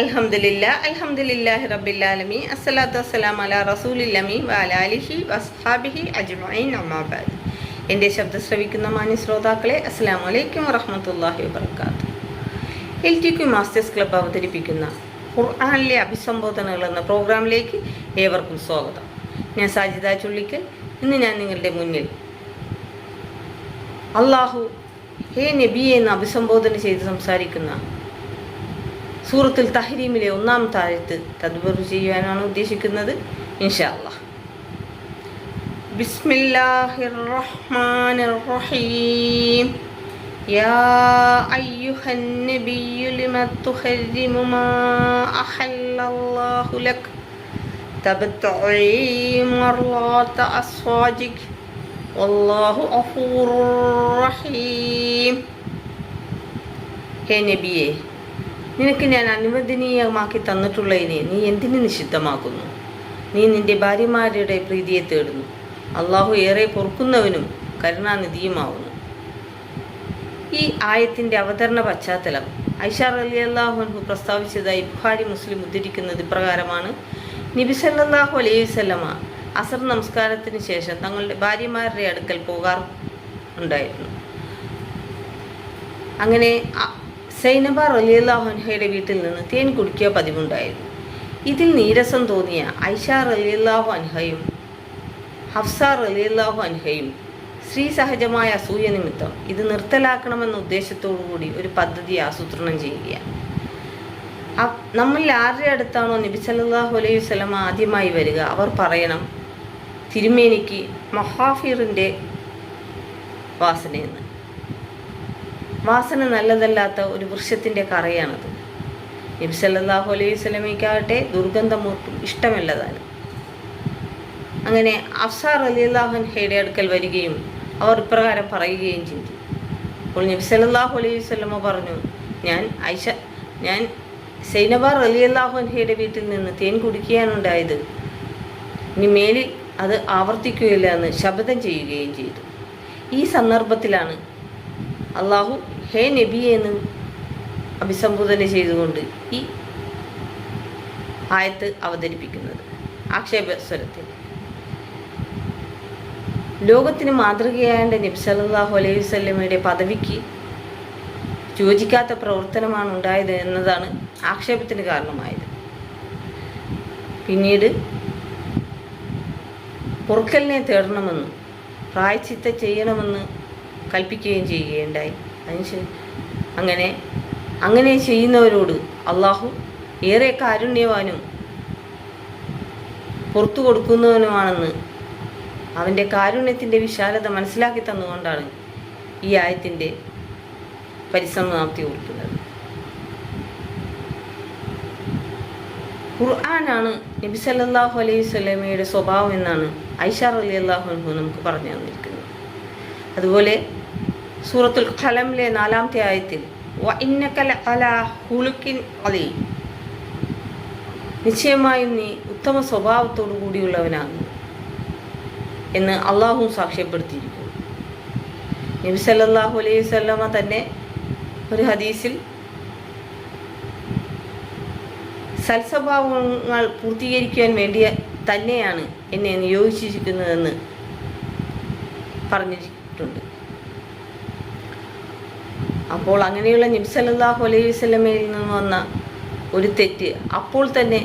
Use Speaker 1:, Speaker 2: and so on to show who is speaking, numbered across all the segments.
Speaker 1: അൽഹംദുലില്ല അൽഹംദുലില്ലാഹി റബ്ബിൽ ആലമീൻ. അസ്സലാത്തു വസ്സലാം അല റസൂലില്ലമി വഅല ആലിഹി വസ്ഹാബിഹി അജ്മഈൻ. അമ്മാബാദ് എന്റെ ശബ്ദം ശ്രവിക്കുന്ന മാന്യ ശ്രോതാക്കളെ അസ്സലാമു വലൈക്കും വറഹമത്തല്ലാഹി വബറകാതുഹു. L T Q masters club അവതരിപ്പിക്കുന്ന ഖുർആാനിലെ അഭിസംബോധനകൾ എന്ന പ്രോഗ്രാമിലേക്ക് ഏവർക്കും സ്വാഗതം. ഞാൻ സാജിദ ചുള്ളിക്കൽ. ഇന്ന് ഞാൻ നിങ്ങളുടെ മുന്നിൽ അള്ളാഹു ഹേ നബിയെ എന്ന് അഭിസംബോധന ചെയ്ത് സംസാരിക്കുന്ന സൂറത്തുൽ തഹരീമിലെ ഒന്നാം താഴത്ത് തദ്ബർ ചെയ്യുവാനാണ് ഉദ്ദേശിക്കുന്നത് ഇൻഷാ അല്ലാഹ് ബിസ്മില്ലാഹിർ റഹ്മാനിർ റഹീം യാ അയ്യുഹൻ നബിയ്യു ലിമ തുഹരിമു മാ അഹല്ലല്ലാഹു ലക് തബ്തഈ മർളാത അസ്വാജിക് വല്ലാഹു ഗഫൂറുർ റഹീം ഹേ നബിയേ നിനക്ക് ഞാൻ അനുവദനീയമാക്കി തന്നിട്ടുള്ളതിനെ നീ എന്തിനു നിഷിദ്ധമാക്കുന്നു? നീ നിന്റെ ഭാര്യമാരുടെ പ്രീതിയെ തേടുന്നു. അള്ളാഹു ഏറെ പൊറുക്കുന്നവനും കരുണാനിധിയുമാവുന്നു. ഈ ആയത്തിന്റെ അവതരണ പശ്ചാത്തലം ഐഷാർ അലി അള്ളാഹുഹു പ്രസ്താവിച്ചതായി ബുഹാരി മുസ്ലിം ഉദ്ധരിക്കുന്നത് ഇപ്രകാരമാണ്. നബി സല്ലല്ലാഹു അലൈഹി വല്ലമ അസർ നമസ്കാരത്തിന് ശേഷം തങ്ങളുടെ ഭാര്യമാരുടെ അടുക്കൽ പോകാറുണ്ടായിരുന്നു. അങ്ങനെ സൈനബ റലിയല്ലാഹുൻഹയുടെ വീട്ടിൽ നിന്ന് തേൻ കുടിക്കുക പതിവുണ്ടായിരുന്നു. ഇതിൽ നീരസം തോന്നിയ ഐഷ റലിയല്ലാഹു അൻഹയും ഹഫ്സ റലിയല്ലാഹു അൻഹയും സ്ത്രീ സഹജമായ അസൂയ നിമിത്തം ഇത് നിർത്തലാക്കണമെന്ന ഉദ്ദേശത്തോടു കൂടി ഒരു പദ്ധതി ആസൂത്രണം ചെയ്യുകയാണ്. നമ്മളിൽ ആരുടെ അടുത്താണോ നബി അലൈഹി വസല്ലം ആദ്യമായി വരിക അവർ പറയണം തിരുമേനിക്ക് മഹാഫിറിന്റെ വാസനയെന്ന്. വാസന നല്ലതല്ലാത്ത ഒരു വൃക്ഷത്തിന്റെ കറയാണത്. നബി സല്ലല്ലാഹു അലൈഹി വസല്ലമയ്ക്കാകട്ടെ ദുർഗന്ധമൂർത്തും ഇഷ്ടമല്ലതാണ് അങ്ങനെ അഫ്സാർ അലി അലിഅള്ളാഹുൻഹയുടെ അടുക്കൽ വരികയും അവർ ഇപ്രകാരം പറയുകയും ചെയ്തു. അപ്പോൾ നബി സല്ലല്ലാഹു അലൈഹി സ്വലമ പറഞ്ഞു ഞാൻ ഐഷ ഞാൻ സൈനബാർ അലി അലിഅള്ളാഹുൻഹയുടെ വീട്ടിൽ നിന്ന് തേൻ കുടിക്കുകയാണുണ്ടായത്. ഇനി മേലിൽ അത് ആവർത്തിക്കുകയില്ല എന്ന് ശബ്ദം ചെയ്യുകയും ചെയ്തു. ഈ സന്ദർഭത്തിലാണ് അള്ളാഹു ഹേ നബി എന്ന് അഭിസംബോധന ചെയ്തുകൊണ്ട് ഈ ആയത്ത് അവതരിപ്പിക്കുന്നത്. ആക്ഷേപ സ്വരത്തിൽ ലോകത്തിന് മാതൃകയായ നബി സല്ലാഹു അലൈഹി വല്ലമയുടെ പദവിക്ക് യോജിക്കാത്ത പ്രവർത്തനമാണ് ഉണ്ടായത് എന്നതാണ് ആക്ഷേപത്തിന് കാരണമായത്. പിന്നീട് പൊറുക്കലിനെ തേടണമെന്നും പ്രായച്ചിത്ത ചെയ്യണമെന്ന് കൽപ്പിക്കുകയും ചെയ്യുകയുണ്ടായി. അതിന് അങ്ങനെ അങ്ങനെ ചെയ്യുന്നവരോട് അള്ളാഹു ഏറെ കാരുണ്യവാനും പുറത്തു കൊടുക്കുന്നവനുമാണെന്ന് അവന്റെ കാരുണ്യത്തിന്റെ വിശാലത മനസ്സിലാക്കി തന്നുകൊണ്ടാണ് ഈ ആയത്തിന്റെ പരിസമാപ്തി കൊടുക്കുന്നത്. ഖുർആനാണ് നബി സല്ലാഹു അലൈഹി സ്വലമയുടെ സ്വഭാവം എന്നാണ് ഐഷാർ അലി അള്ളാഹു നമുക്ക് പറഞ്ഞു തന്നിരിക്കുന്നത്. അതുപോലെ സൂറത്തുൽ ഖലമിലെ നാലാമത്തെ ആയത്തിൽ "വ ഇന്നക ലഅലാ ഹുലുക്കിൻ അലീം." നിശ്ചയമായും നീ ഉത്തമ സ്വഭാവത്തോടു കൂടിയുള്ളവനാകുന്നു എന്ന് അള്ളാഹു സാക്ഷ്യപ്പെടുത്തിയിരിക്കുന്നു നബി സല്ലാഹു അലൈഹി വസല്ലമ തന്നെ ഒരു ഹദീസിൽ സൽസ്വഭാവങ്ങൾ പൂർത്തീകരിക്കുവാൻ വേണ്ടി തന്നെയാണ് എന്നെ നിയോഗിച്ചിരിക്കുന്നതെന്ന് പറഞ്ഞിട്ടുണ്ട് അപ്പോൾ അങ്ങനെയുള്ള നബി സല്ലല്ലാഹു അലൈഹി വസ്ലമയിൽ നിന്ന് വന്ന ഒരു തെറ്റ് അപ്പോൾ തന്നെ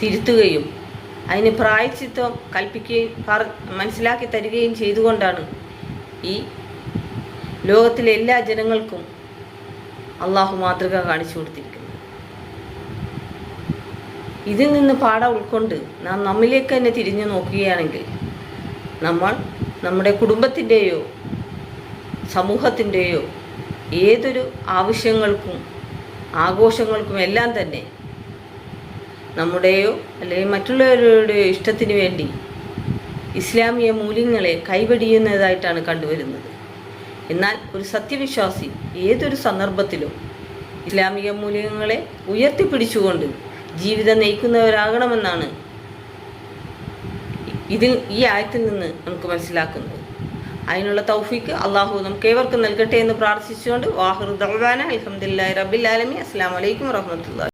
Speaker 1: തിരുത്തുകയും അതിന് പ്രായച്ചിത്വം കൽപ്പിക്കുകയും പറ- മനസ്സിലാക്കി തരികയും ചെയ്തുകൊണ്ടാണ് ഈ ലോകത്തിലെ എല്ലാ ജനങ്ങൾക്കും അള്ളാഹു മാതൃക കാണിച്ചു കൊടുത്തിരിക്കുന്നത്. ഇതിൽ നിന്ന് പാഠം ഉൾക്കൊണ്ട് നാം നമ്മിലേക്ക് തന്നെ തിരിഞ്ഞു നോക്കുകയാണെങ്കിൽ നമ്മൾ നമ്മുടെ കുടുംബത്തിന്റെയോ സമൂഹത്തിന്റെയോ ഏതൊരു ആവശ്യങ്ങൾക്കും ആഘോഷങ്ങൾക്കും എല്ലാം തന്നെ നമ്മുടെയോ അല്ലെങ്കിൽ മറ്റുള്ളവരുടെയോ ഇഷ്ടത്തിന് വേണ്ടി ഇസ്ലാമിക മൂല്യങ്ങളെ കൈവടിയുന്നതായിട്ടാണ് കണ്ടുവരുന്നത്. എന്നാൽ ഒരു സത്യവിശ്വാസി ഏതൊരു സന്ദർഭത്തിലും ഇസ്ലാമിക മൂല്യങ്ങളെ ഉയർത്തിപ്പിടിച്ചുകൊണ്ട് ജീവിതം നയിക്കുന്നവരാകണമെന്നാണ് ഇതിൽ ഈ ആയത്തിൽ നിന്ന് നമുക്ക് മനസ്സിലാക്കുന്നത്. അതിനുള്ള തൗഫീക്ക് അള്ളാഹു നമുക്ക് ഏവർക്കും നൽകട്ടെ എന്ന് പ്രാർത്ഥിച്ചുകൊണ്ട് വാഹുർ ദവാന അലഹമുല്ലാ റബിലാലമി അസ്സാം വലൈക്കും വറഹമത്തുള്ള